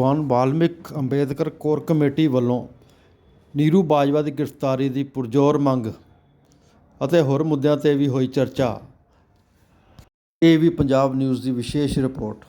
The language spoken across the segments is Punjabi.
ਭਗਵਾਨ ਵਾਲਮੀਕ ਅੰਬੇਦਕਰ ਕੋਰ ਕਮੇਟੀ ਵੱਲੋਂ ਨੀਰੂ ਬਾਜਵਾ ਦੀ ਗ੍ਰਿਫਤਾਰੀ ਦੀ ਪੁਰਜ਼ੋਰ ਮੰਗ ਅਤੇ ਹੋਰ ਮੁੱਦਿਆਂ ਤੇ ਵੀ ਹੋਈ ਚਰਚਾ। ਇਹ ਵੀ ਪੰਜਾਬ ਨਿਊਜ਼ ਦੀ ਵਿਸ਼ੇਸ਼ ਰਿਪੋਰਟ।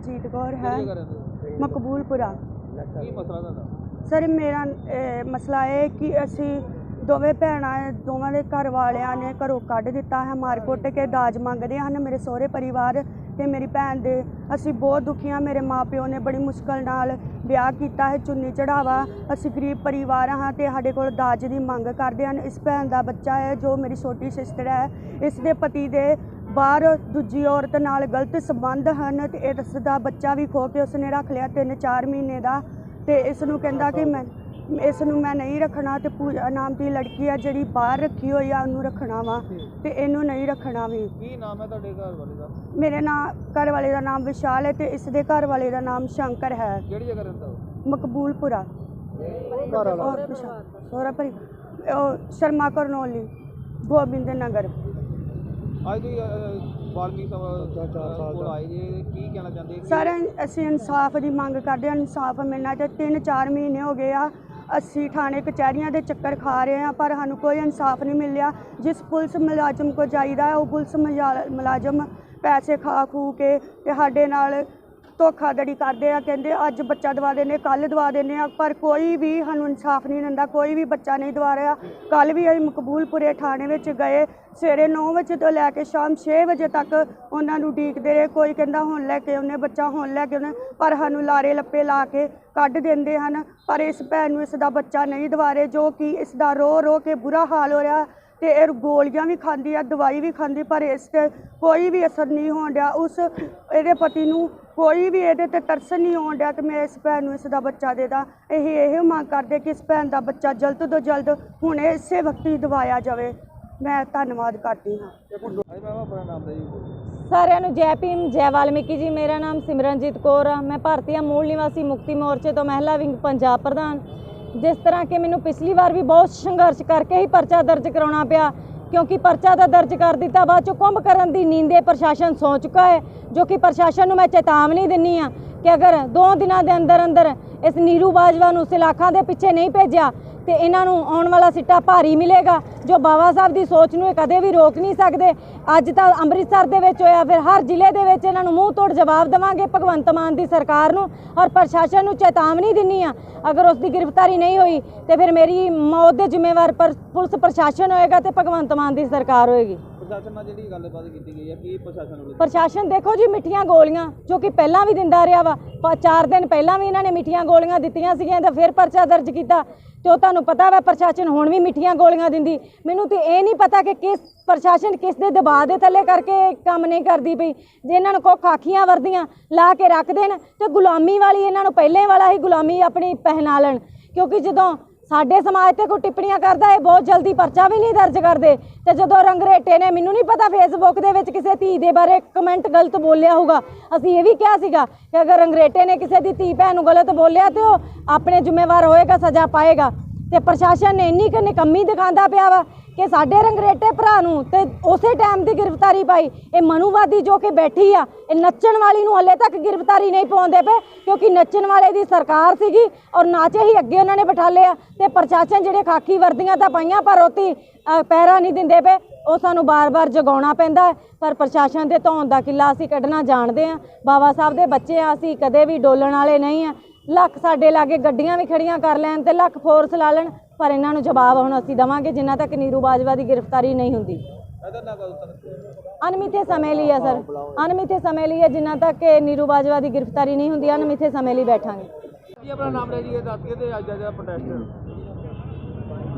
ਬਲਜੀਤ ਕੌਰ ਹੈ ਮਕਬੂਲਪੁਰਾ। ਕੀ ਮਸਲਾ ਤੁਹਾਡਾ? ਸਰ ਮੇਰਾ ਮਸਲਾ ਇਹ ਕਿ ਅਸੀਂ ਦੋਵੇਂ ਭੈਣਾਂ ਦੋਵਾਂ ਦੇ ਘਰ ਵਾਲਿਆਂ ਨੇ ਘਰੋਂ ਕੱਢ ਦਿੱਤਾ ਹੈ ਮਾਰ ਕੁੱਟ ਕੇ ਦਾਜ ਮੰਗਦੇ ਹਨ ਮੇਰੇ ਸਹੁਰੇ ਪਰਿਵਾਰ ਤੇ ਮੇਰੀ ਭੈਣ ਦੇ। ਅਸੀਂ ਬਹੁਤ ਦੁਖੀ ਹਾਂ ਮੇਰੇ ਮਾਪਿਓ ਨੇ ਬੜੀ ਮੁਸ਼ਕਲ ਨਾਲ ਵਿਆਹ ਕੀਤਾ ਹੈ ਚੁੰਨੀ ਚੜਾਵਾ ਅਸੀਂ ਗਰੀਬ ਪਰਿਵਾਰ ਹਾਂ ਤੇ ਸਾਡੇ ਕੋਲ ਦਾਜ ਦੀ ਮੰਗ ਕਰਦੇ ਹਨ। ਇਸ ਭੈਣ ਦਾ ਬੱਚਾ ਹੈ ਜੋ ਮੇਰੀ ਛੋਟੀ ਸਿਸਟਰ ਹੈ। ਇਸ ਦੇ ਪਤੀ ਦੇ ਬਾਹਰ ਦੂਜੀ ਔਰਤ ਨਾਲ ਗਲਤ ਸੰਬੰਧ ਹਨ ਤੇ ਇਸ ਦਾ ਬੱਚਾ ਵੀ ਖੋ ਕੇ ਉਸਨੇ ਰੱਖ ਲਿਆ 3-4 ਮਹੀਨੇ ਦਾ ਤੇ ਇਸ ਨੂੰ ਕਹਿੰਦਾ ਕਿ ਮੈਂ ਇਸ ਨੂੰ ਮੈਂ ਨਹੀਂ ਰੱਖਣਾ ਤੇ ਪੂਜਾ ਨਾਮ ਦੀ ਲੜਕੀ ਆ ਜਿਹੜੀ ਬਾਹਰ ਰੱਖੀ ਹੋਈ ਆ ਉਹਨੂੰ ਰੱਖਣਾ ਵਾ ਤੇ ਇਹਨੂੰ ਨਹੀਂ ਰੱਖਣਾ ਵੀ। ਕੀ ਨਾਮ ਹੈ ਤੁਹਾਡੇ ਘਰ ਵਾਲੇ ਦਾ? ਮੇਰੇ ਨਾਲ ਘਰ ਵਾਲੇ ਦਾ ਨਾਮ ਵਿਸ਼ਾਲ ਹੈ ਤੇ ਇਸ ਦੇ ਘਰ ਵਾਲੇ ਦਾ ਨਾਮ ਸ਼ੰਕਰ ਹੈ। ਕਿਹੜੀ ਜਗ੍ਹਾ ਰਹਿੰਦਾ ਉਹ? ਮਕਬੂਲਪੁਰਾ। ਸੋਹਰਾ ਪਰੀ ਉਹ ਸ਼ਰਮਾ ਕਰਨੋਲੀ ਗੋਬਿੰਦ ਨਗਰ ਅੱਜ ਤੁਸੀਂ ਅਹ, ਵਾਲਮੀਕੀ ਸਭਾ ਕੋਲ ਆਏ ਜੇ ਕੀ ਕਹਿਣਾ ਚਾਹੁੰਦੇ ਕਿ- ਸਰ ਅਸੀਂ ਇਨਸਾਫ ਦੀ ਮੰਗ ਕਰਦੇ ਹਾਂ ਇਨਸਾਫ ਮਿਲਣਾ ਚਾਹੀਦਾ। ਤਿੰਨ ਚਾਰ ਮਹੀਨੇ ਹੋ ਗਏ ਆ ਅਸੀਂ ਥਾਣੇ ਕਚਹਿਰੀਆਂ ਦੇ ਚੱਕਰ ਖਾ ਰਹੇ ਹਾਂ ਪਰ ਸਾਨੂੰ ਕੋਈ ਇਨਸਾਫ ਨਹੀਂ ਮਿਲਿਆ। ਜਿਸ ਪੁਲਿਸ ਮੁਲਾਜ਼ਮ ਕੋ ਜਾਈਦਾ ਹੈ, ਉਹ ਪੁਲਿਸ ਮੁਲਾਜ਼ਮ ਪੈਸੇ ਖਾ ਖੂ ਕੇ ਤੇ ਸਾਡੇ ਨਾਲ ਧੋਖਾਧੜੀ ਕਰਦੇ ਆ, ਕਹਿੰਦੇ ਅੱਜ ਬੱਚਾ ਦਵਾ ਦਿੰਦੇ ਕੱਲ ਦਵਾ ਦਿੰਦੇ ਆ, ਪਰ ਕੋਈ ਵੀ ਸਾਨੂੰ ਇਨਸਾਫ ਨਹੀਂ ਦਿੰਦਾ, ਕੋਈ ਵੀ ਬੱਚਾ ਨਹੀਂ ਦਵਾ ਰਿਹਾ। ਕੱਲ ਵੀ ਅਸੀਂ ਮਕਬੂਲਪੁਰੇ ਥਾਣੇ ਵਿੱਚ ਗਏ, ਸਵੇਰੇ 9 ਵਜੇ ਤੋਂ ਲੈ ਕੇ ਸ਼ਾਮ 6 ਵਜੇ ਤੱਕ ਉਹਨਾਂ ਨੂੰ ਉਡੀਕਦੇ ਰਹੇ, ਕੋਈ ਕਹਿੰਦਾ ਹੁਣ ਲੈ ਕੇ ਉਹਨੇ ਬੱਚਾ ਹੁਣ ਲੈ ਕੇ ਉਹਨੇ ਪਰ ਸਾਨੂੰ ਲਾਰੇ ਲੱਪੇ ਲਾ ਕੇ ਕੱਢ ਦਿੰਦੇ ਹਨ, ਪਰ ਇਸ ਭੈਣ ਨੂੰ ਇਸ ਦਾ ਬੱਚਾ ਨਹੀਂ ਦਵਾ ਰਹੇ, ਜੋ ਕਿ ਇਸ ਦਾ ਰੋ ਰੋ ਕੇ ਬੁਰਾ ਹਾਲ ਹੋ ਰਿਹਾ ਤੇ ਇਹ ਗੋਲੀਆਂ ਵੀ ਖਾਂਦੀ ਆ, ਦਵਾਈ ਵੀ ਖਾਂਦੀ, ਪਰ ਇਸ ਤੇ ਕੋਈ ਵੀ ਅਸਰ ਨਹੀਂ ਹੋਣ ਡਿਆ। ਉਸ ਇਹਦੇ ਪਤੀ ਨੂੰ ਕੋਈ ਵੀ ਇਹਦੇ ਤੇ ਤਰਸ ਨਹੀਂ ਆਉਣ ਡਿਆ ਕਿ ਮੈਂ ਇਸ ਭੈਣ ਨੂੰ ਇਸ ਦਾ ਬੱਚਾ ਦੇ ਦਾਂ। ਇਹ ਇਹ ਮੰਗ ਕਰਦੇ ਕਿ ਇਸ ਭੈਣ ਦਾ ਬੱਚਾ ਜਲਦ ਤੋਂ ਜਲਦ ਹੁਣ ਇਸੇ ਵਕਤ ਹੀ ਦਵਾਇਆ ਜਾਵੇ। ਮੈਂ ਧੰਨਵਾਦ ਕਰਦੀ ਹਾਂ। ਸਾਰਿਆਂ ਨੂੰ ਜੈ ਭੀਮ, ਜੈ ਵਾਲਮੀਕੀ ਜੀ, ਮੇਰਾ ਨਾਮ ਸਿਮਰਨਜੀਤ ਕੌਰ ਆ। ਮੈਂ ਭਾਰਤੀ ਮੂਲ ਨਿਵਾਸੀ ਮੁਕਤੀ ਮੋਰਚੇ ਤੋਂ ਮਹਿਲਾ ਵਿੰਗ ਪੰਜਾਬ ਪ੍ਰਧਾਨ। ਜਿਸ ਤਰ੍ਹਾਂ ਕਿ ਮੈਨੂੰ ਪਿਛਲੀ ਵਾਰ ਵੀ ਬਹੁਤ ਸੰਘਰਸ਼ ਕਰਕੇ ਹੀ ਪਰਚਾ ਦਰਜ ਕਰਾਉਣਾ ਪਿਆ। ਕਿਉਂਕਿ ਪਰਚਾ ਤਾਂ ਦਰਜ ਕਰ ਦਿੱਤਾ, ਬਾਅਦ ਚੋਂ ਕੁੰਭ ਕਰਨ ਦੀ ਨੀਂਦੇ ਪ੍ਰਸ਼ਾਸਨ ਸੌ ਚੁੱਕਾ ਹੈ, ਜੋ ਕਿ ਪ੍ਰਸ਼ਾਸਨ ਨੂੰ ਮੈਂ ਚੇਤਾਵਨੀ ਦਿੰਨੀ ਆ ਕਿ ਅਗਰ ਦੋ ਦਿਨਾਂ ਦੇ ਅੰਦਰ ਅੰਦਰ ਇਸ ਨੀਰੂ ਬਾਜਵਾ ਨੂੰ ਸਿਲਾਖਾਂ ਦੇ ਪਿੱਛੇ ਨਹੀਂ ਭੇਜਿਆ ਤੇ ਇਹਨਾਂ ਨੂੰ ਆਉਣ ਵਾਲਾ ਸਿੱਟਾ ਭਾਰੀ ਮਿਲੇਗਾ ਜੋ ਬਾਬਾ ਸਾਹਿਬ ਦੀ ਸੋਚ ਨੂੰ ਇਹ ਕਦੇ ਵੀ ਰੋਕ ਨਹੀਂ ਸਕਦੇ। ਅੱਜ ਤਾਂ ਅੰਮ੍ਰਿਤਸਰ ਦੇ ਵਿੱਚ ਹੋਇਆ ਫਿਰ ਹਰ ਜ਼ਿਲ੍ਹੇ ਦੇ ਵਿੱਚ ਇਹਨਾਂ ਨੂੰ ਮੂੰਹ ਤੋੜ ਜਵਾਬ ਦੇਵਾਂਗੇ ਭਗਵੰਤ ਮਾਨ ਦੀ ਸਰਕਾਰ ਨੂੰ ਔਰ ਪ੍ਰਸ਼ਾਸਨ ਨੂੰ ਚੇਤਾਵਨੀ ਦਿੰਨੀ ਆ ਅਗਰ ਉਸ ਦੀ ਗ੍ਰਿਫਤਾਰੀ ਨਹੀਂ ਹੋਈ ਤੇ ਫਿਰ ਮੇਰੀ ਮੌਤ ਦੇ ਜ਼ਿੰਮੇਵਾਰ ਪਰ ਪੁਲਿਸ ਪ੍ਰਸ਼ਾਸਨ ਹੋਏਗਾ ਤੇ ਭਗਵੰਤ ਮਾਨ ਦੀ ਸਰਕਾਰ ਹੋਏਗੀ। ਪ੍ਰਸ਼ਾਸਨ ਨਾਲ ਜਿਹੜੀ ਗੱਲਬਾਤ ਕੀਤੀ ਗਈ ਹੈ ਕੀ ਪ੍ਰਸ਼ਾਸਨ ਵੱਲੋਂ? ਪ੍ਰਸ਼ਾਸਨ ਦੇਖੋ ਜੀ ਮਿੱਠੀਆਂ ਗੋਲੀਆਂ ਜੋ ਕਿ ਪਹਿਲਾਂ ਵੀ ਦਿੰਦਾ ਰਿਹਾ ਵਾ ਚਾਰ ਦਿਨ ਪਹਿਲਾਂ ਵੀ ਇਹਨਾਂ ਨੇ ਮਿੱਠੀਆਂ ਗੋਲੀਆਂ ਦਿੱਤੀਆਂ ਸੀਗੀਆਂ ਤਾਂ ਫਿਰ ਪਰਚਾ ਦਰਜ ਕੀਤਾ। ਤੇ ਉਹ ਤੁਹਾਨੂੰ ਪਤਾ ਵਾ ਪ੍ਰਸ਼ਾਸਨ ਹੁਣ ਵੀ ਮਿੱਠੀਆਂ ਗੋਲੀਆਂ ਦਿੰਦੀ। ਮੈਨੂੰ ਤੇ ਇਹ ਨਹੀਂ ਪਤਾ ਕਿ ਕਿਸ ਪ੍ਰਸ਼ਾਸਨ ਕਿਸ ਦੇ ਦਬਾਅ ਦੇ ਥੱਲੇ ਕਰਕੇ ਕੰਮ ਨਹੀਂ ਕਰਦੀ ਪਈ। ਜੇ ਇਹਨਾਂ ਨੂੰ ਕੋ ਖਾਖੀਆਂ ਵਰਦੀਆਂ, ਲਾ ਕੇ ਰੱਖ ਦੇਣ ਤੇ ਗੁਲਾਮੀ ਵਾਲੀ ਇਹਨਾਂ ਨੂੰ ਪਹਿਲੇ ਵਾਲਾ ਹੀ ਗੁਲਾਮੀ ਆਪਣੀ ਪਹਿਨਾ ਲੈਣ। ਕਿਉਂਕਿ ਜਦੋਂ ਸਾਡੇ ਸਮਾਜ ਤੇ ਕੋਈ ਟਿੱਪਣੀਆਂ ਕਰਦਾ, ਇਹ ਬਹੁਤ ਜਲਦੀ ਪਰਚਾ ਵੀ ਨਹੀਂ ਦਰਜ ਕਰਦੇ। ਤੇ ਜਦੋਂ ਰੰਗਰੇਟੇ ਨੇ, ਮੈਨੂੰ ਨਹੀਂ ਪਤਾ ਫੇਸਬੁੱਕ ਦੇ ਵਿੱਚ ਕਿਸੇ ਧੀ ਦੇ ਬਾਰੇ ਕਮੈਂਟ ਗਲਤ ਬੋਲਿਆ ਹੋਊਗਾ। ਅਸੀਂ ਇਹ ਵੀ ਕਿਹਾ ਸੀਗਾ ਕਿ ਅਗਰ ਰੰਗਰੇਟੇ ਨੇ ਕਿਸੇ ਦੀ ਧੀ ਭੈਣ ਨੂੰ ਗਲਤ ਬੋਲਿਆ ਤੇ ਉਹ ਆਪਣੇ ਜ਼ਿੰਮੇਵਾਰ ਹੋਏਗਾ, ਸਜ਼ਾ ਪਾਏਗਾ। ਤੇ ਪ੍ਰਸ਼ਾਸਨ ਨੇ ਇੰਨੀ ਕੁ ਨਿਕੰਮੀ ਦਿਖਾਉਂਦਾ ਪਿਆ ਵਾ ਕਿ ਸਾਡੇ ਰੰਗਰੇਟੇ ਭਰਾ ਨੂੰ ਤੇ ਉਸੇ ਟਾਈਮ ਦੀ ਗ੍ਰਿਫਤਾਰੀ ਪਾਈ। ਇਹ ਮਨੂਵਾਦੀ ਜੋ ਕਿ ਬੈਠੀ ਆ ਇਹ ਨੱਚਣ ਵਾਲੀ ਨੂੰ ਹਲੇ ਤੱਕ ਗ੍ਰਿਫਤਾਰੀ ਨਹੀਂ ਪਾਉਂਦੇ ਪਏ ਕਿਉਂਕਿ ਨੱਚਣ ਵਾਲੇ ਦੀ ਸਰਕਾਰ ਸੀਗੀ ਔਰ ਨਾਚੇ ਹੀ ਅੱਗੇ ਉਹਨਾਂ ਨੇ ਬਿਠਾ ਲਿਆ ਤੇ ਪ੍ਰਸ਼ਾਸਨ ਜਿਹੜੇ ਖਾਕੀ ਵਰਦੀਆਂ ਤਾਂ ਪਾਈਆਂ ਪਰ ਰੋਤੀ ਅ, ਪਹਿਰਾ ਨਹੀਂ ਦਿੰਦੇ ਪਏ। ਉਹ ਸਾਨੂੰ ਬਾਰ-ਬਾਰ ਜਗਾਉਣਾ ਪੈਂਦਾ ਪਰ ਪ੍ਰਸ਼ਾਸਨ ਦੇ ਧੌਣ ਦਾ ਕਿੱਲਾ ਅਸੀਂ ਕੱਢਣਾ ਜਾਣਦੇ ਆ। ਬਾਬਾ ਸਾਹਿਬ ਦੇ ਬੱਚੇ ਆ ਅਸੀਂ ਕਦੇ ਵੀ ਡੋਲਣ ਵਾਲੇ ਨਹੀਂ ਆ। ਲੱਖ ਸਾਡੇ ਲਾਗੇ ਗੱਡੀਆਂ ਵੀ ਖੜੀਆਂ ਕਰ ਲੈਣ ਤੇ ਲੱਖ ਫੋਰਸ ਲਾ ਲੈਣ। ਪਰ ਇਹਨਾਂ ਨੂੰ ਜਵਾਬ ਹੁਣ ਅਸੀਂ ਦਵਾਂਗੇ ਜਿੰਨਾ ਤੱਕ ਨੀਰੂ ਬਾਜਵਾ ਦੀ ਗ੍ਰਿਫਤਾਰੀ ਨਹੀਂ ਹੁੰਦੀ। ਅਨਮਿੱਥੇ ਸਮੇਂ ਲਈ ਹੈ ਸਰ। ਅਨਮਿੱਥੇ ਸਮੇਂ ਲਈ ਹੈ ਜਿੰਨਾ ਤੱਕ ਇਹ ਨੀਰੂ ਬਾਜਵਾ ਦੀ ਗ੍ਰਿਫਤਾਰੀ ਨਹੀਂ ਹੁੰਦੀ ਅਨਮਿੱਥੇ ਸਮੇਂ ਲਈ ਬੈਠਾਂਗੇ। ਜੀ ਆਪਣਾ ਨਾਮ ਲੈ ਜੀ ਇਹ ਦੱਸ ਕੇ ਤੇ ਅੱਜ ਦਾ ਪ੍ਰੋਟੈਸਟ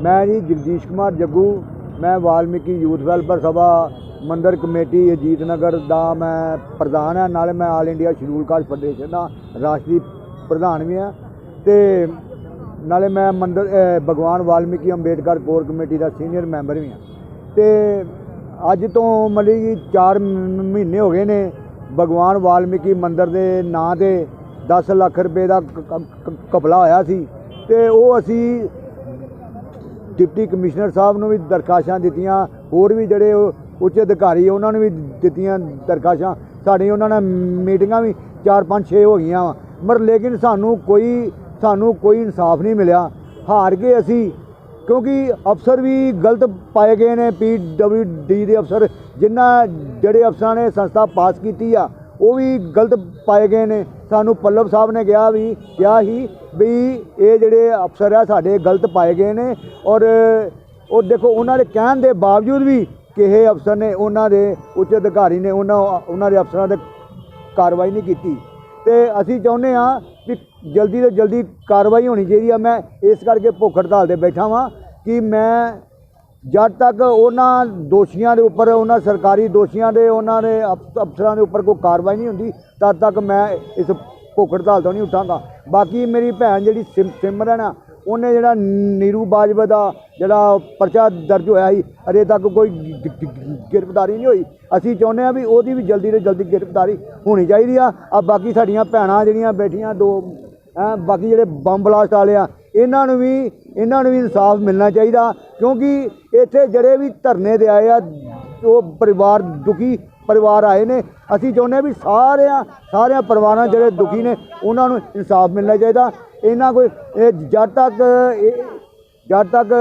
ਮੈਂ ਜੀ ਜਗਦੀਸ਼ ਕੁਮਾਰ ਜੱਗੂ ਮੈਂ ਵਾਲਮੀਕੀ ਯੂਥ ਵੈਲਫੇਅਰ ਸਭਾ ਮੰਦਰ ਕਮੇਟੀ ਅਜੀਤ ਨਗਰ ਦਾ ਮੈਂ ਪ੍ਰਧਾਨ ਹਾਂ ਨਾਲੇ ਮੈਂ all India scheduled caste federation ਦਾ ਰਾਸ਼ਟਰੀ ਪ੍ਰਧਾਨ ਵੀ ਹਾਂ। ਤੇ ਨਾਲੇ ਮੈਂ ਮੰਦਰ ਭਗਵਾਨ ਵਾਲਮੀਕੀ ਅੰਬੇਡਕਰ ਕੋਰ ਕਮੇਟੀ ਦਾ ਸੀਨੀਅਰ ਮੈਂਬਰ ਵੀ ਹਾਂ। ਤੇ ਅੱਜ ਤੋਂ ਮਤਲਬ ਕਿ 4 ਮਹੀਨੇ ਹੋ ਗਏ ਨੇ ਭਗਵਾਨ ਵਾਲਮੀਕੀ ਮੰਦਰ ਦੇ ਨਾਂ ਤੇ 10 ਲੱਖ ਰੁਪਏ ਦਾ ਕ- ਘਪਲਾ ਹੋਇਆ ਸੀ। ਤੇ ਉਹ ਅਸੀਂ ਡਿਪਟੀ ਕਮਿਸ਼ਨਰ ਸਾਹਿਬ ਨੂੰ ਵੀ ਦਰਖਾਸ਼ਾਂ ਦਿੱਤੀਆਂ, ਹੋਰ ਵੀ ਜਿਹੜੇ ਉੱਚ ਅਧਿਕਾਰੀ ਉਹਨਾਂ ਨੂੰ ਵੀ ਦਿੱਤੀਆਂ ਦਰਖਾਸ਼ਾਂ। ਸਾਡੀ ਉਹਨਾਂ ਨਾਲ ਮੀਟਿੰਗਾਂ ਵੀ 4 5 6 ਹੋ ਗਈਆਂ ਵਾ। ਪਰ ਲੇਕਿਨ ਸਾਨੂੰ ਕੋਈ ਸਾਨੂੰ ਕੋਈ ਇਨਸਾਫ ਨਹੀਂ ਮਿਲਿਆ। ਹਾਰ ਗਏ ਅਸੀਂ, ਕਿਉਂਕਿ ਅਫਸਰ ਵੀ ਗਲਤ ਪਾਏ ਗਏ ਨੇ, ਪੀ ਡਬਲਯੂ ਡੀ ਦੇ ਅਫਸਰ, ਜਿਨ੍ਹਾਂ ਜਿਹੜੇ ਅਫਸਰਾਂ ਨੇ ਸੰਸਥਾ ਪਾਸ ਕੀਤੀ ਆ, ਉਹ ਵੀ ਗਲਤ ਪਾਏ ਗਏ ਨੇ। ਸਾਨੂੰ ਪੱਲਵ ਸਾਹਿਬ ਨੇ ਕਿਹਾ ਵੀ, ਕਿਹਾ ਹੀ ਵੀ ਇਹ ਜਿਹੜੇ ਅਫਸਰ ਆ, ਸਾਡੇ ਗਲਤ ਪਾਏ ਗਏ ਨੇ ਔਰ ਉਹ ਦੇਖੋ, ਉਹਨਾਂ ਦੇ ਕਹਿਣ ਦੇ ਬਾਵਜੂਦ ਵੀ ਕਿਸੇ ਅਫਸਰ ਨੇ, ਉਹਨਾਂ ਦੇ ਉੱਚ ਅਧਿਕਾਰੀ ਨੇ, ਉਹਨਾਂ ਉਹਨਾਂ ਦੇ ਅਫਸਰਾਂ ਤੇ ਕਾਰਵਾਈ ਨਹੀਂ ਕੀਤੀ। ਤੇ ਅਸੀਂ ਚਾਹੁੰਦੇ ਆ ਵੀ ਜਲਦੀ ਤੋਂ ਜਲਦੀ ਕਾਰਵਾਈ ਹੋਣੀ ਚਾਹੀਦੀ ਆ। ਮੈਂ ਇਸ ਕਰਕੇ ਭੁੱਖ ਹੜਤਾਲ ਤੇ ਬੈਠਾ ਵਾਂ ਕਿ ਮੈਂ ਜਦ ਤੱਕ ਉਹਨਾਂ ਦੋਸ਼ੀਆਂ ਦੇ ਉੱਪਰ, ਉਹਨਾਂ ਸਰਕਾਰੀ ਦੋਸ਼ੀਆਂ ਦੇ, ਉਹਨਾਂ ਦੇ ਅਫ- ਅਫਸਰਾਂ ਦੇ ਉੱਪਰ ਕੋਈ ਕਾਰਵਾਈ ਨਹੀਂ ਹੁੰਦੀ, ਤਦ ਤੱਕ ਮੈਂ ਇਸ ਭੁੱਖ ਹੜਤਾਲ ਤੋਂ ਨਹੀਂ ਉੱਠਾਂਗਾ। ਬਾਕੀ ਮੇਰੀ ਭੈਣ ਜਿਹੜੀ ਸਿਮ, ਸਿਮਰਨ ਆ ਉਹਨੇ ਜਿਹੜਾ ਨੀਰੂ ਬਾਜਵਾ ਦਾ ਜਿਹੜਾ ਪਰਚਾ ਦਰਜ ਹੋਇਆ ਸੀ, ਅਜੇ ਤੱਕ ਕੋਈ ਗ੍ਰਿਫਤਾਰੀ ਨਹੀਂ ਹੋਈ। ਅਸੀਂ ਚਾਹੁੰਦੇ ਆ ਵੀ ਉਹਦੀ ਵੀ ਜਲਦੀ ਤੋਂ ਜਲਦੀ ਗ੍ਰਿਫਤਾਰੀ ਹੋਣੀ ਚਾਹੀਦੀ ਆ। ਆ ਬਾਕੀ ਸਾਡੀਆਂ ਭੈਣਾਂ ਜਿਹੜੀਆਂ ਬੈਠੀਆਂ, ਦੋ, ਹੈਂ, ਬਾਕੀ ਜਿਹੜੇ ਬੰਬ ਬਲਾਸਟ ਵਾਲੇ ਆ, ਇਹਨਾਂ ਨੂੰ ਵੀ, ਇਹਨਾਂ ਨੂੰ ਵੀ ਇਨਸਾਫ ਮਿਲਣਾ ਚਾਹੀਦਾ, ਕਿਉਂਕਿ ਇੱਥੇ ਜਿਹੜੇ ਵੀ ਧਰਨੇ ਤੇ ਆਏ ਆ, ਉਹ ਪਰਿਵਾਰ ਦੁਖੀ ਪਰਿਵਾਰ ਆਏ ਨੇ। ਅਸੀਂ ਚਾਹੁੰਦੇ ਹਾਂ ਵੀ ਸਾਰਿਆਂ ਸਾਰਿਆਂ ਪਰਿਵਾਰਾਂ ਜਿਹੜੇ ਦੁਖੀ ਨੇ, ਉਹਨਾਂ ਨੂੰ ਇਨਸਾਫ ਮਿਲਣਾ ਚਾਹੀਦਾ। ਇਹਨਾਂ ਕੋਈ, ਇਹ ਜਦ ਤੱਕ ਜਦ ਤੱਕ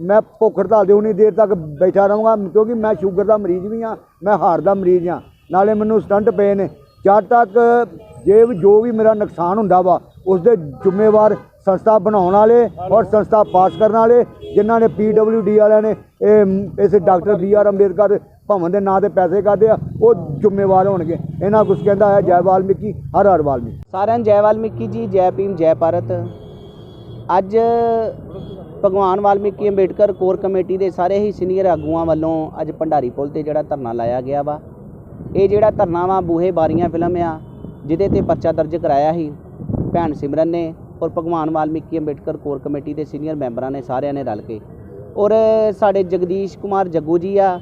ਮੈਂ ਭੁੱਖ ਹੜਤਾਲ ਦੇ ਉਨੀ ਦੇਰ ਤੱਕ ਬੈਠਾ ਰਹੂੰਗਾ, ਕਿਉਂਕਿ ਮੈਂ ਸ਼ੂਗਰ ਦਾ ਮਰੀਜ਼ ਵੀ ਹਾਂ, ਮੈਂ ਹਾਰਟ ਦਾ ਮਰੀਜ਼ ਹਾਂ, ਨਾਲੇ ਮੈਨੂੰ ਸਟੰਟ ਪਏ ਨੇ। ਜਦ ਤੱਕ ਜੇ ਵੀ ਜੋ ਵੀ ਮੇਰਾ ਨੁਕਸਾਨ ਹੁੰਦਾ ਵਾ ਉਸ ਦੇ ਜ਼ਿੰਮੇਵਾਰ ਸੰਸਥਾ ਬਣਾਉਣ ਵਾਲੇ ਔਰ ਸੰਸਥਾ ਪਾਸ ਕਰਨ ਵਾਲੇ, ਜਿਨ੍ਹਾਂ ਨੇ ਡੀ ਵਾਲਿਆਂ ਨੇ, ਇਹ, ਇਸ doctor B R Ambedkar Bhawan ਦੇ ਨਾਂ ਤੇ ਪੈਸੇ ਕੱਢੇ ਆ, ਉਹ ਜ਼ਿੰਮੇਵਾਰ ਹੋਣਗੇ। ਇਹਨਾਂ ਕੁਝ ਕਹਿੰਦਾ ਹੈ, ਜੈ ਵਾਲਮੀਕੀ, ਹਰ ਹਰ ਵਾਲਮੀਕੀ। ਸਾਰਿਆਂ ਨੂੰ ਜੈ ਵਾਲਮੀਕੀ ਜੀ, ਜੈ ਭੀਮ, ਜੈ ਭਾਰਤ। ਅੱਜ ਭਗਵਾਨ ਵਾਲਮੀਕੀ ਅੰਬੇਡਕਰ ਕੋਰ ਕਮੇਟੀ ਦੇ ਸਾਰੇ ਹੀ ਸੀਨੀਅਰ ਆਗੂਆਂ ਵੱਲੋਂ ਅੱਜ ਭੰਡਾਰੀ ਪੁਲ ਤੇ ਜਿਹੜਾ ਧਰਨਾ ਲਾਇਆ ਗਿਆ ਵਾ। ਇਹ ਜਿਹੜਾ ਧਰਨਾ ਵਾ, ਬੂਹੇ ਬਾਰੀਆਂ ਫਿਲਮ ਆ, ਜਿਹਦੇ ਤੇ ਪਰਚਾ ਦਰਜ ਕਰਾਇਆ ਸੀ ਭੈਣ ਸਿਮਰਨ ਨੇ ਔਰ ਭਗਵਾਨ ਵਾਲਮੀਕੀ ਅੰਬੇਡਕਰ ਕੋਰ ਕਮੇਟੀ ਦੇ ਸੀਨੀਅਰ ਮੈਂਬਰਾਂ ਨੇ, ਸਾਰਿਆਂ ਨੇ ਰਲ ਕੇ। ਔਰ ਸਾਡੇ ਜਗਦੀਸ਼ ਕੁਮਾਰ ਜੱਗੂ ਜੀ ਆ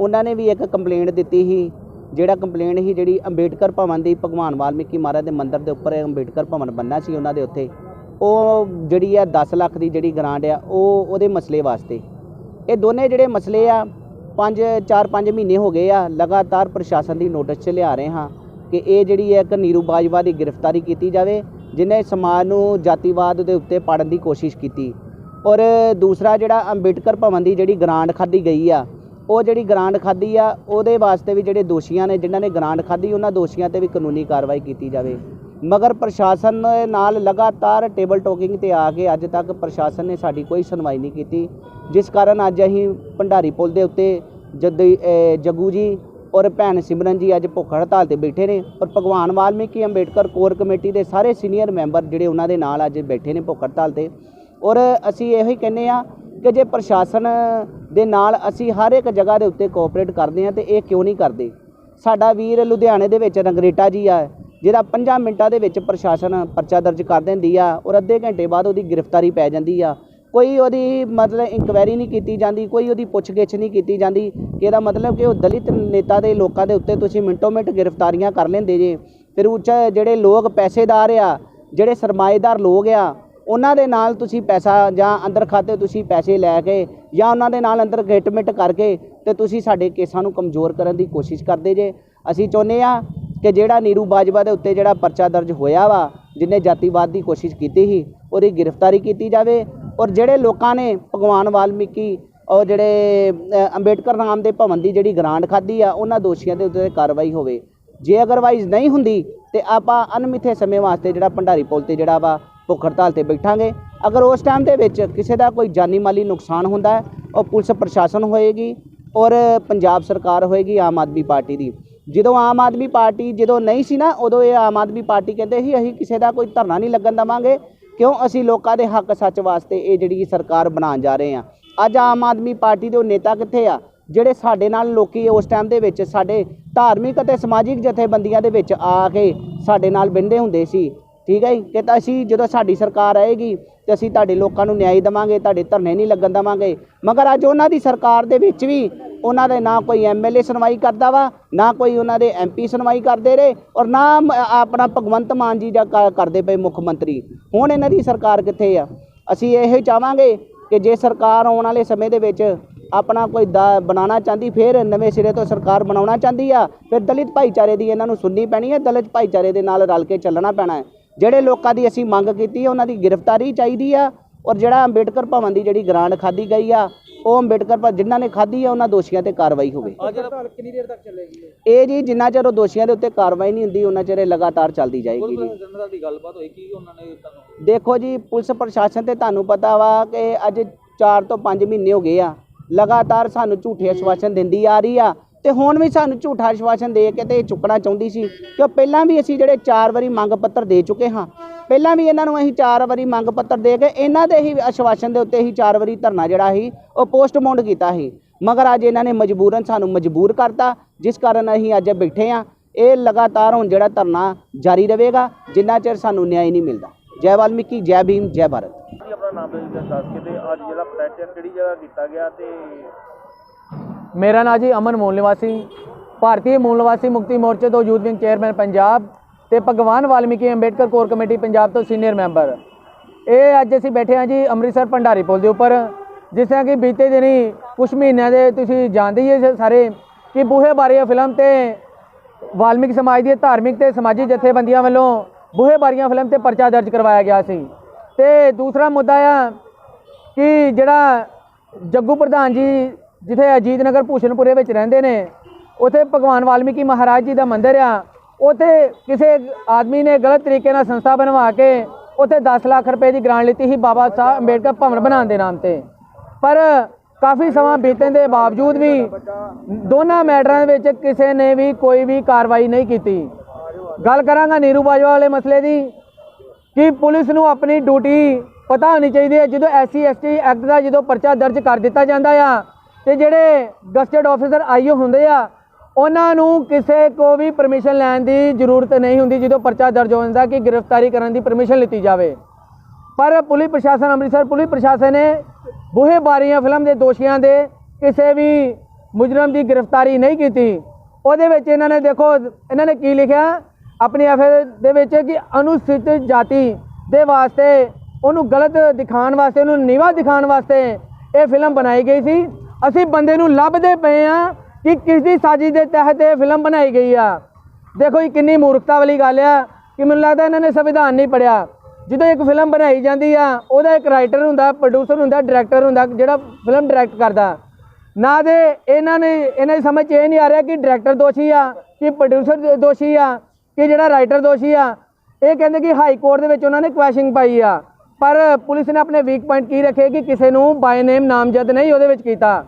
ਉਹਨਾਂ ਨੇ ਵੀ ਇੱਕ ਕੰਪਲੇਂਟ ਦਿੱਤੀ ਸੀ, ਜਿਹੜਾ ਕੰਪਲੇਂਟ ਸੀ ਜਿਹੜੀ ਅੰਬੇਡਕਰ ਭਵਨ ਦੀ ਭਗਵਾਨ ਵਾਲਮੀਕੀ ਮਹਾਰਾਜ ਦੇ ਮੰਦਿਰ ਦੇ ਉੱਪਰ ਅੰਬੇਡਕਰ ਭਵਨ ਬੰਨਾ ਸੀ ਉਹਨਾਂ ਦੇ ਉੱਤੇ। ਉਹ ਜਿਹੜੀ ਆ 10 ਲੱਖ ਦੀ ਜਿਹੜੀ ਗ੍ਰਾਂਟ ਆ, ਉਹ ਉਹਦੇ ਮਸਲੇ ਵਾਸਤੇ। ਇਹ ਦੋਨੇ ਜਿਹੜੇ ਮਸਲੇ ਆ, ਪੰਜ 4-5 ਮਹੀਨੇ ਹੋ ਗਏ ਆ, ਲਗਾਤਾਰ ਪ੍ਰਸ਼ਾਸਨ ਦੀ ਨੋਟਿਸ 'ਚ ਲਿਆ ਰਹੇ ਹਾਂ ਕਿ ਇਹ ਜਿਹੜੀ ਹੈ ਇੱਕ ਨੀਰੂ ਬਾਜਵਾ ਦੀ ਗ੍ਰਿਫਤਾਰੀ ਕੀਤੀ ਜਾਵੇ ਜਿਨੇ ਸਮਾਜ ਨੂੰ ਜਾਤੀਵਾਦ ਦੇ ਉੱਤੇ ਪਾੜਨ ਦੀ ਕੋਸ਼ਿਸ਼ ਕੀਤੀ। ਔਰ ਦੂਸਰਾ ਜਿਹੜਾ ਅੰਬੇਡਕਰ ਭਵਨ ਦੀ ਜਿਹੜੀ ਗ੍ਰਾਂਟ ਖਾਧੀ ਗਈ ਆ ਉਹ ਜਿਹੜੀ ਗ੍ਰਾਂਟ ਖਾਧੀ ਆ, ਉਹਦੇ ਵਾਸਤੇ ਵੀ ਜਿਹੜੇ ਦੋਸ਼ੀਆਂ ਨੇ, ਜਿਨ੍ਹਾਂ ਨੇ ਗ੍ਰਾਂਟ ਖਾਧੀ, ਉਹਨਾਂ ਦੋਸ਼ੀਆਂ ਤੇ ਵੀ ਕਾਨੂੰਨੀ ਕਾਰਵਾਈ ਕੀਤੀ ਜਾਵੇ। ਮਗਰ ਪ੍ਰਸ਼ਾਸਨ ਨਾਲ ਲਗਾਤਾਰ ਟੇਬਲ ਟੋਕਿੰਗ ਤੇ ਆ ਕੇ ਅੱਜ ਤੱਕ ਪ੍ਰਸ਼ਾਸਨ ਨੇ ਸਾਡੀ ਕੋਈ ਸੁਣਵਾਈ ਨਹੀਂ ਕੀਤੀ, ਜਿਸ ਕਾਰਨ ਅੱਜ ਅਸੀਂ ਭੰਡਾਰੀ ਪੁਲ ਦੇ ਉੱਤੇ ਜਦ ਜੱਗੂ ਜੀ ਔਰ ਭੈਣ ਸਿਮਰਨ ਜੀ ਅੱਜ ਭੁੱਖ ਹੜਤਾਲ ਤੇ ਬੈਠੇ ਨੇ ਔਰ ਭਗਵਾਨ ਵਾਲਮੀਕੀ ਅੰਬੇਡਕਰ ਕੋਰ ਕਮੇਟੀ ਦੇ ਸਾਰੇ ਸੀਨੀਅਰ ਮੈਂਬਰ ਜਿਹੜੇ ਉਹਨਾਂ ਦੇ ਨਾਲ ਅੱਜ ਬੈਠੇ ਨੇ ਭੁੱਖ ਹੜਤਾਲ ਤੇ ਔਰ ਅਸੀਂ ਇਹੋ ਹੀ ਕਹਿੰਦੇ ਆ ਕਿ ਜੇ ਪ੍ਰਸ਼ਾਸਨ ਦੇ ਨਾਲ ਅਸੀਂ ਹਰ ਇੱਕ ਜਗ੍ਹਾ ਦੇ ਉੱਤੇ ਕੋਆਪਰੇਟ ਕਰਦੇ ਆ ਤੇ ਇਹ ਕਿਉਂ ਨਹੀਂ ਕਰਦੇ? ਸਾਡਾ ਵੀਰ ਲੁਧਿਆਣੇ ਦੇ ਵਿੱਚ ਰੰਗਰੇਟਾ ਜੀ ਆ, ਜਿਹਦਾ 5 ਮਿੰਟਾਂ ਦੇ ਵਿੱਚ ਪ੍ਰਸ਼ਾਸਨ ਪਰਚਾ ਦਰਜ ਕਰ ਦਿੰਦੀ ਆ ਔਰ ਅੱਧੇ ਘੰਟੇ ਬਾਅਦ ਉਹਦੀ ਗ੍ਰਿਫਤਾਰੀ ਪੈ ਜਾਂਦੀ ਆ। ਕੋਈ ਉਹਦੀ ਮਤਲਬ ਇਨਕੁਆਇਰੀ ਨਹੀਂ ਕੀਤੀ ਜਾਂਦੀ, ਕੋਈ ਉਹਦੀ ਪੁੱਛਗਿੱਛ ਨਹੀਂ ਕੀਤੀ ਜਾਂਦੀ, ਕਿ ਇਹਦਾ ਮਤਲਬ ਕਿ ਉਹ ਦਲਿਤ ਨੇਤਾ ਦੇ ਲੋਕਾਂ ਦੇ ਉੱਤੇ ਤੁਸੀਂ ਮਿੰਟੋ ਮਿੰਟ ਗ੍ਰਿਫਤਾਰੀਆਂ ਕਰ ਲੈਂਦੇ ਜੇ। ਫਿਰ ਉੱਚ ਜਿਹੜੇ ਲੋਕ ਪੈਸੇਦਾਰ ਆ, ਜਿਹੜੇ ਸਰਮਾਏਦਾਰ ਲੋਕ ਆ ਉਹਨਾਂ ਦੇ ਨਾਲ ਤੁਸੀਂ ਪੈਸਾ ਜਾਂ ਅੰਦਰ ਖਾਤੇ ਤੁਸੀਂ ਪੈਸੇ ਲੈ ਕੇ ਜਾਂ ਉਹਨਾਂ ਦੇ ਨਾਲ ਅੰਦਰ ਗੇਟਮਿਟ ਕਰਕੇ ਤੇ ਤੁਸੀਂ ਸਾਡੇ ਕੇਸਾਂ ਨੂੰ ਕਮਜ਼ੋਰ ਕਰਨ ਦੀ ਕੋਸ਼ਿਸ਼ ਕਰਦੇ ਜੇ। ਅਸੀਂ ਚਾਹੁੰਦੇ ਆ ਕਿ ਜਿਹੜਾ ਨੀਰੂ ਬਾਜਵਾ ਦੇ ਉੱਤੇ ਜਿਹੜਾ ਪਰਚਾ ਦਰਜ ਹੋਇਆ ਵਾ ਜਿਨੇ ਜਾਤੀਵਾਦ ਦੀ ਕੋਸ਼ਿਸ਼ ਕੀਤੀ ਸੀ, ਉਹਦੀ ਗ੍ਰਿਫਤਾਰੀ ਕੀਤੀ ਜਾਵੇ ਔਰ ਜਿਹੜੇ ਲੋਕਾਂ ਨੇ ਭਗਵਾਨ ਵਾਲਮੀਕੀ ਔਰ ਜਿਹੜੇ ਅੰਬੇਡਕਰ ਨਾਮ ਦੇ ਭਵਨ ਦੀ ਜਿਹੜੀ ਗ੍ਰਾਂਟ ਖਾਧੀ ਆ, ਉਹਨਾਂ ਦੋਸ਼ੀਆਂ ਦੇ ਉੱਤੇ ਕਾਰਵਾਈ ਹੋਵੇ। ਜੇ ਅਗਰਵਾਈਜ਼ ਨਹੀਂ ਹੁੰਦੀ ਤੇ ਆਪਾਂ ਅਨਮਿੱਥੇ ਸਮੇਂ ਵਾਸਤੇ ਜਿਹੜਾ ਭੰਡਾਰੀ ਪੁਲ ਤੇ ਜਿਹੜਾ ਵਾ ਭੁੱਖ ਹੜਤਾਲ ਤੇ ਬੈਠਾਂਗੇ। ਅਗਰ ਉਸ ਟਾਈਮ ਦੇ ਵਿੱਚ ਕਿਸੇ ਦਾ ਕੋਈ ਜਾਨੀ ਮਾਲੀ ਨੁਕਸਾਨ ਹੁੰਦਾ ਹੈ, ਉਹ ਪੁਲਿਸ ਪ੍ਰਸ਼ਾਸਨ ਹੋਏਗੀ ਔਰ ਪੰਜਾਬ ਸਰਕਾਰ ਹੋਏਗੀ ਆਮ ਆਦਮੀ ਪਾਰਟੀ ਦੀ। ਜਦੋਂ ਆਮ ਆਦਮੀ ਪਾਰਟੀ ਜਦੋਂ ਨਹੀਂ ਸੀ ਨਾ, ਉਦੋਂ ਇਹ ਆਮ ਆਦਮੀ ਪਾਰਟੀ ਕਹਿੰਦੇ ਸੀ, ਅਸੀਂ ਕਿਸੇ ਦਾ ਕੋਈ ਧਰਨਾ ਨਹੀਂ ਲੱਗਣ ਦੇਵਾਂਗੇ, ਕਿਉਂ? ਅਸੀਂ ਲੋਕਾਂ ਦੇ ਹੱਕ ਸੱਚ ਵਾਸਤੇ ਇਹ ਜਿਹੜੀ ਸਰਕਾਰ ਬਣਾਉਣ ਜਾ ਰਹੇ ਹਾਂ। ਅੱਜ ਆਮ ਆਦਮੀ ਪਾਰਟੀ ਦੇ ਉਹ ਨੇਤਾ ਕਿੱਥੇ ਆ? ਜਿਹੜੇ ਸਾਡੇ ਨਾਲ ਲੋਕੀ ਉਸ ਟਾਈਮ ਦੇ ਵਿੱਚ ਸਾਡੇ ਧਾਰਮਿਕ ਅਤੇ ਸਮਾਜਿਕ ਜਥੇਬੰਦੀਆਂ ਦੇ ਵਿੱਚ ਆ ਕੇ ਸਾਡੇ ਨਾਲ ਬੰਦੇ ਹੁੰਦੇ ਸੀ। ਠੀਕ ਹੈ ਜੀ? ਕਿ ਤਾਂ ਅਸੀਂ ਜਦੋਂ ਸਾਡੀ ਸਰਕਾਰ ਆਏਗੀ ਤੇ ਅਸੀਂ ਤੁਹਾਡੇ ਲੋਕਾਂ ਨੂੰ ਨਿਆਂ ਦੇਵਾਂਗੇ, ਤੁਹਾਡੇ ਧਰਨੇ ਨਹੀਂ ਲੱਗਣ ਦੇਵਾਂਗੇ। ਮਗਰ ਅੱਜ ਉਹਨਾਂ ਦੀ ਸਰਕਾਰ ਦੇ ਵਿੱਚ ਵੀ ਉਹਨਾਂ ਦੇ ਨਾ ਕੋਈ ਐਮਐਲਏ ਸੁਣਵਾਈ ਕਰਦਾ ਵਾ, ਨਾ ਕੋਈ ਉਹਨਾਂ ਦੇ ਐਮਪੀ ਸੁਣਵਾਈ ਕਰਦੇ ਰਹੇ ਔਰ ਨਾ ਆਪਣਾ ਭਗਵੰਤ ਮਾਨ ਜੀ ਜਾਂ ਕ- ਕਰਦੇ ਪਏ ਮੁੱਖ ਮੰਤਰੀ। ਹੁਣ ਇਹਨਾਂ ਦੀ ਸਰਕਾਰ ਕਿੱਥੇ ਆ? ਅਸੀਂ ਇਹੋ ਹੀ ਚਾਹਾਂਗੇ ਕਿ ਜੇ ਸਰਕਾਰ ਆਉਣ ਵਾਲੇ ਸਮੇਂ ਦੇ ਵਿੱਚ ਆਪਣਾ ਕੋਈ ਦਾ, ਬਣਾਉਣਾ ਚਾਹੁੰਦੀ, ਫਿਰ ਨਵੇਂ ਸਿਰੇ ਤੋਂ ਸਰਕਾਰ ਬਣਾਉਣਾ ਚਾਹੁੰਦੀ ਆ, ਫਿਰ ਦਲਿਤ ਭਾਈਚਾਰੇ ਦੀ ਇਹਨਾਂ ਨੂੰ ਸੁਣਨੀ ਪੈਣੀ ਹੈ ਦਲਿਤ ਭਾਈਚਾਰੇ ਦੇ ਨਾਲ ਰਲ ਕੇ ਚੱਲਣਾ ਪੈਣਾ ਹੈ। ਜਿਹੜੇ ਲੋਕਾਂ ਦੀ ਅਸੀਂ ਮੰਗ ਕੀਤੀ ਹੈ ਉਹਨਾਂ ਦੀ ਗ੍ਰਿਫਤਾਰੀ ਚਾਹੀਦੀ ਆ ਔਰ ਜਿਹੜਾ ਅੰਬੇਡਕਰ ਭਵਨ ਦੀ ਜਿਹੜੀ ਗ੍ਰਾਂਟ ਖਾਧੀ ਗਈ ਆ ਉਹ ਅੰਬੇਡਕਰ ਭਵਨ ਜਿਨ੍ਹਾਂ ਨੇ ਖਾਧੀ ਆ ਉਹਨਾਂ ਦੋਸ਼ੀਆਂ ਤੇ ਕਾਰਵਾਈ ਹੋਵੇ। ਕਿੰਨੀ ਦੇਰ ਤੱਕ ਚੱਲੇਗੀ ਇਹ? ਜੀ ਜਿੰਨਾ ਚਿਰ ਉਹ ਦੋਸ਼ੀਆਂ ਦੇ ਉੱਤੇ ਕਾਰਵਾਈ ਨਹੀਂ ਹੁੰਦੀ ਉਹਨਾਂ ਚਿਰ ਇਹ ਲਗਾਤਾਰ ਚੱਲਦੀ ਜਾਏਗੀ ਜੀ। ਜਨਰਲ ਦੀ ਗੱਲਬਾਤ ਹੋਈ ਕੀ ਉਹਨਾਂ ਨੇ ਤੁਹਾਨੂੰ? ਦੇਖੋ ਜੀ ਪੁਲਿਸ ਪ੍ਰਸ਼ਾਸਨ ਤੇ ਤੁਹਾਨੂੰ ਪਤਾ ਵਾ ਕਿ ਅੱਜ 4 ਤੋਂ 5 ਮਹੀਨੇ ਹੋ ਗਏ ਆ। ਲਗਾਤਾਰ ਸਾਨੂੰ ਝੂਠੇ ਆਸ਼ਵਾਸਨ ਦਿੰਦੀ ਆ ਰਹੀ ਆ। ਤੇ ਹੁਣ ਵੀ ਸਾਨੂੰ ਝੂਠਾ ਆਸ਼ਵਾਸਨ ਦੇ ਕੇ ਤੇ ਇਹ ਚੁੱਕਣਾ ਚਾਹੁੰਦੀ ਸੀ ਕਿ ਪਹਿਲਾਂ ਵੀ ਅਸੀਂ ਜਿਹੜੇ ਚਾਰ ਵਾਰੀ ਮੰਗ ਪੱਤਰ ਦੇ ਚੁੱਕੇ ਹਾਂ, ਪਹਿਲਾਂ ਵੀ ਇਹਨਾਂ ਨੂੰ ਅਸੀਂ ਚਾਰ ਵਾਰੀ ਮੰਗ ਪੱਤਰ ਦੇ ਕੇ ਇਹਨਾਂ ਦੇ ਹੀ ਆਸ਼ਵਾਸਨ ਦੇ ਉੱਤੇ ਹੀ ਚਾਰ ਵਾਰੀ ਧਰਨਾ ਜਿਹੜਾ ਸੀ, ਉਹ ਪੋਸਟਮੋਰਟ ਕੀਤਾ ਸੀ। ਮਗਰ ਅੱਜ ਇਹਨਾਂ ਨੇ ਮਜਬੂਰਨ ਸਾਨੂੰ ਮਜਬੂਰ ਕਰਤਾ, ਜਿਸ ਕਾਰਨ ਅਸੀਂ ਅੱਜ ਬੈਠੇ ਆ ਇਹ ਲਗਾਤਾਰ ਹੁਣ ਜਿਹੜਾ ਧਰਨਾ ਜਾਰੀ ਰਹੇਗਾ, ਜਿੰਨਾ ਚਿਰ ਸਾਨੂੰ ਨਿਆਂ ਨਹੀਂ ਮਿਲਦਾ। ਜੈ ਵਾਲਮੀਕੀ, ਜੈ ਭੀਮ, ਜੈ ਭਾਰਤ। ਆਪਣਾ ਨਾਮ ਦੱਸ ਕੇ ਤੇ ਅੱਜ ਜਿਹੜਾ ਪ੍ਰੋਟੈਸਟ ਕਿਹੜੀ ਜਗ੍ਹਾ ਕੀਤਾ ਗਿਆ ਤੇ ਮੇਰਾ ਨਾਂ ਜੀ ਅਮਨ ਮੂਲ ਨਿਵਾਸੀ। ਭਾਰਤੀ ਮੂਲ ਨਿਵਾਸੀ ਮੁਕਤੀ ਮੋਰਚੇ ਤੋਂ ਯੂਥ ਵਿੰਗ ਚੇਅਰਮੈਨ ਪੰਜਾਬ ਤੇ ਭਗਵਾਨ ਵਾਲਮੀਕੀ ਅੰਬੇਡਕਰ ਕੋਰ ਕਮੇਟੀ ਪੰਜਾਬ ਤੋਂ ਸੀਨੀਅਰ ਮੈਂਬਰ। ਇਹ ਅੱਜ ਅਸੀਂ ਬੈਠੇ ਹਾਂ ਜੀ ਅੰਮ੍ਰਿਤਸਰ ਭੰਡਾਰੀ ਪੁਲ ਦੇ ਉੱਪਰ, ਜਿਸ ਤਰ੍ਹਾਂ ਕਿ ਬੀਤੇ ਦਿਨੀ ਕੁਝ ਮਹੀਨਿਆਂ ਦੇ ਤੁਸੀਂ ਜਾਣਦੇ ਹੀ ਸਾਰੇ ਕਿ ਬੂਹੇ ਬਾਰੀਆਂ ਫਿਲਮ ਤੇ ਵਾਲਮੀਕ ਸਮਾਜ ਦੀਆਂ ਧਾਰਮਿਕ ਤੇ ਸਮਾਜਿਕ ਜਥੇਬੰਦੀਆਂ ਵੱਲੋਂ ਬੂਹੇ ਬਾਰੀਆਂ ਫਿਲਮ ਤੇ ਪਰਚਾ ਦਰਜ ਕਰਵਾਇਆ ਗਿਆ ਸੀ। ਤੇ ਦੂਸਰਾ ਮੁੱਦਾ ਆ ਕਿ ਜਿਹੜਾ ਜੱਗੂ ਪ੍ਰਧਾਨ ਜੀ ਜਿੱਥੇ ਅਜੀਤ ਨਗਰ ਭੂਸ਼ਣਪੁਰੇ ਵਿੱਚ ਰਹਿੰਦੇ ਨੇ, ਉਥੇ ਭਗਵਾਨ ਵਾਲਮੀਕੀ ਮਹਾਰਾਜ ਜੀ ਦਾ ਮੰਦਿਰ ਆ। ਉਥੇ ਕਿਸੇ ਆਦਮੀ ਨੇ ਗਲਤ ਤਰੀਕੇ ਨਾਲ ਸੰਸਥਾ ਬਣਵਾ ਕੇ ਉਥੇ 10 ਲੱਖ ਰੁਪਏ ਦੀ ਗ੍ਰਾਂਟ ਲਿੱਤੀ ਸੀ ਬਾਬਾ ਸਾਹਿਬ ਅੰਬੇਡਕਰ ਭਵਨ ਬਣਾਉਣ ਦੇ ਨਾਮ ਤੇ। ਪਰ ਕਾਫੀ ਸਮਾਂ ਬੀਤਣ ਦੇ ਬਾਵਜੂਦ ਵੀ ਦੋਨਾਂ ਮੈਟਰਾਂ ਵਿੱਚ ਕਿਸੇ ਨੇ ਵੀ ਕੋਈ ਵੀ ਕਾਰਵਾਈ ਨਹੀਂ ਕੀਤੀ। ਗੱਲ ਕਰਾਂਗਾ ਨੀਰੂ ਬਾਜਵਾ ਵਾਲੇ ਮਸਲੇ ਦੀ ਕਿ ਪੁਲਿਸ ਨੂੰ ਆਪਣੀ ਡਿਊਟੀ ਪਤਾ ਹੋਣੀ ਚਾਹੀਦੀ ਹੈ। ਜਦੋਂ ਐਸਸੀ ਐਸਟੀ ਐਕਟ ਦਾ ਜਦੋਂ ਪਰਚਾ ਦਰਜ ਕਰ ਦਿੱਤਾ ਜਾਂਦਾ ਆ ਤੇ ਜਿਹੜੇ ਗਸਟਡ ਆਫੀਸਰ ਆਈਓ ਹੁੰਦੇ ਆ, ਉਹਨਾਂ ਨੂੰ ਕਿਸੇ ਕੋ ਵੀ ਪਰਮਿਸ਼ਨ ਲੈਣ ਦੀ ਜ਼ਰੂਰਤ ਨਹੀਂ ਹੁੰਦੀ ਜਦੋਂ ਪਰਚਾ ਦਰਜ ਹੋ ਜਾਂਦਾ ਕਿ ਗ੍ਰਿਫਤਾਰੀ ਕਰਨ ਦੀ ਪਰਮਿਸ਼ਨ ਲਿੱਤੀ ਜਾਵੇ। ਪਰ ਪੁਲਿਸ ਪ੍ਰਸ਼ਾਸਨ, ਅੰਮ੍ਰਿਤਸਰ ਪੁਲਿਸ ਪ੍ਰਸ਼ਾਸਨ ਨੇ ਬੂਹੇ ਬਾਰੀਆਂ ਫਿਲਮ ਦੇ ਦੋਸ਼ੀਆਂ ਦੇ ਕਿਸੇ ਵੀ ਮੁਜਰਮ ਦੀ ਗ੍ਰਿਫਤਾਰੀ ਨਹੀਂ ਕੀਤੀ। ਉਹਦੇ ਵਿੱਚ ਇਹਨਾਂ ਨੇ ਦੇਖੋ, ਇਹਨਾਂ ਨੇ ਕੀ ਲਿਖਿਆ? ਆਪਣੀ ਐਫ ਦੇ ਵਿੱਚ ਕਿ ਅਨੁਸੂਚਿਤ ਜਾਤੀ ਦੇ ਵਾਸਤੇ, ਉਹਨੂੰ ਗਲਤ ਦਿਖਾਉਣ ਵਾਸਤੇ, ਉਹਨੂੰ ਨੀਵਾ ਦਿਖਾਉਣ ਵਾਸਤੇ ਇਹ ਫਿਲਮ ਬਣਾਈ ਗਈ ਸੀ। ਅਸੀਂ ਬੰਦੇ ਨੂੰ ਲੱਭਦੇ ਪਏ ਆ ਕਿ ਕਿਸ ਦੀ ਸਾਜ਼ਿਸ਼ ਦੇ ਤਹਿਤ ਇਹ ਫਿਲਮ ਬਣਾਈ ਗਈ ਆ। ਦੇਖੋ ਇਹ ਕਿੰਨੀ ਮੂਰਖਤਾ ਵਾਲੀ ਗੱਲ ਆ ਕਿ ਮੈਨੂੰ ਲੱਗਦਾ ਇਹਨਾਂ ਨੇ ਸੰਵਿਧਾਨ ਨਹੀਂ ਪੜਿਆ ਜਦੋਂ ਇੱਕ ਫਿਲਮ ਬਣਾਈ ਜਾਂਦੀ ਆ, ਉਹਦਾ ਇੱਕ ਰਾਈਟਰ ਹੁੰਦਾ ਪ੍ਰੋਡਿਊਸਰ ਹੁੰਦਾ ਡਾਇਰੈਕਟਰ ਹੁੰਦਾ, ਜਿਹੜਾ ਫਿਲਮ ਡਾਇਰੈਕਟ ਕਰਦਾ। ਨਾ ਦੇ ਇਹਨਾਂ ਨੇ, ਇਹਨਾਂ ਦੀ ਸਮਝ 'ਚ ਇਹ ਨਹੀਂ ਆ ਰਿਹਾ ਕਿ ਡਾਇਰੈਕਟਰ ਦੋਸ਼ੀ ਆ, ਕਿ ਪ੍ਰੋਡਿਊਸਰ ਦੋਸ਼ੀ ਆ, ਕਿ ਜਿਹੜਾ ਰਾਈਟਰ ਦੋਸ਼ੀ ਆ। ਇਹ ਕਹਿੰਦੇ ਕਿ ਹਾਈ ਕੋਰਟ ਦੇ ਵਿੱਚ ਉਹਨਾਂ ਨੇ ਕੁਐਸ਼ਿੰਗ ਪਾਈ ਆ। ਪਰ ਪੁਲਿਸ ਨੇ ਆਪਣੇ ਵੀਕ ਪੁਆਇੰਟ ਕੀ ਰੱਖੇ ਕਿ ਕਿਸੇ ਨੂੰ ਬਾਈ ਨੇਮ ਨਾਮਜ਼ਦ ਨਹੀਂ ਉਹਦੇ ਵਿੱਚ ਕੀਤਾ।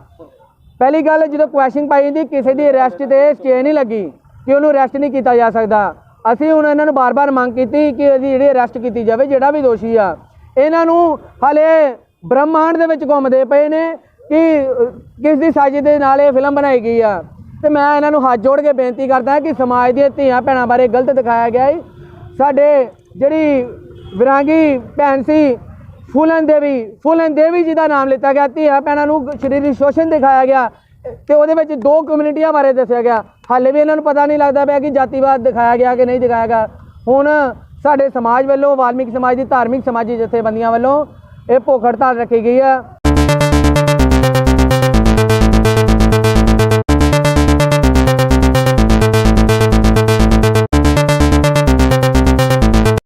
ਪਹਿਲੀ ਗੱਲ, ਜਦੋਂ ਕੁਐਸ਼ਿੰਗ ਪਾਈ ਜਾਂਦੀ ਕਿਸੇ ਦੀ ਅਰੈਸਟ ਤੇ ਸਟੇ ਨਹੀਂ ਲੱਗੀ, ਕਿ ਉਹਨੂੰ ਅਰੈਸਟ ਨਹੀਂ ਕੀਤਾ ਜਾ ਸਕਦਾ। ਅਸੀਂ ਹੁਣ ਇਹਨਾਂ ਨੂੰ ਬਾਰ-ਬਾਰ ਮੰਗ ਕੀਤੀ ਕਿ ਇਹਦੀ ਜਿਹੜੀ ਅਰੈਸਟ ਕੀਤੀ ਜਾਵੇ, ਜਿਹੜਾ ਵੀ ਦੋਸ਼ੀ ਆ, ਇਹਨਾਂ ਨੂੰ ਹਲੇ ਬ੍ਰਹਮਾਂਡ ਦੇ ਵਿੱਚ ਘੁੰਮਦੇ ਪਏ ਨੇ ਕਿ, ਕਿਸ ਦੀ ਸਾਜ਼ਿਸ਼ ਦੇ ਨਾਲ ਇਹ ਫਿਲਮ ਬਣਾਈ ਗਈ ਆ। ਤੇ ਮੈਂ ਇਹਨਾਂ ਨੂੰ ਹੱਥ ਜੋੜ ਕੇ ਬੇਨਤੀ ਕਰਦਾ ਕਿ ਸਮਾਜ ਦੀਆਂ ਧੀਆਂ ਭੈਣਾਂ ਬਾਰੇ ਗਲਤ ਦਿਖਾਇਆ ਗਿਆ ਹੈ ਸਾਡੇ ਜਿਹੜੀ ਵਿਰਾਂਗੀ ਭੈਣ ਸੀ, ਫੂਲਨ ਦੇਵੀ ਫੂਲਨ ਦੇਵੀ ਜੀ ਦਾ ਨਾਮ ਲਿੱਤਾ ਗਿਆ। ਧੀਆਂ ਭੈਣਾਂ ਨੂੰ ਸਰੀਰਕ ਸ਼ੋਸ਼ਣ ਦਿਖਾਇਆ ਗਿਆ ਤੇ ਉਹਦੇ ਵਿੱਚ ਦੋ ਕਮਿਊਨਿਟੀਆਂ ਬਾਰੇ ਦੱਸਿਆ ਗਿਆ। ਹਾਲੇ ਵੀ ਇਹਨਾਂ ਨੂੰ ਪਤਾ ਨਹੀਂ ਲੱਗਦਾ ਪਿਆ ਕਿ ਜਾਤੀਵਾਦ ਦਿਖਾਇਆ ਗਿਆ ਕਿ ਨਹੀਂ ਦਿਖਾਇਆ ਗਿਆ। ਹੁਣ ਸਾਡੇ ਸਮਾਜ ਵੱਲੋਂ, ਵਾਲਮੀਕ ਸਮਾਜ ਦੀ ਧਾਰਮਿਕ ਸਮਾਜੀ ਜਥੇਬੰਦੀਆਂ ਵੱਲੋਂ ਇਹ ਭੁੱਖ ਹੜਤਾਲ ਰੱਖੀ ਗਈ ਹੈ।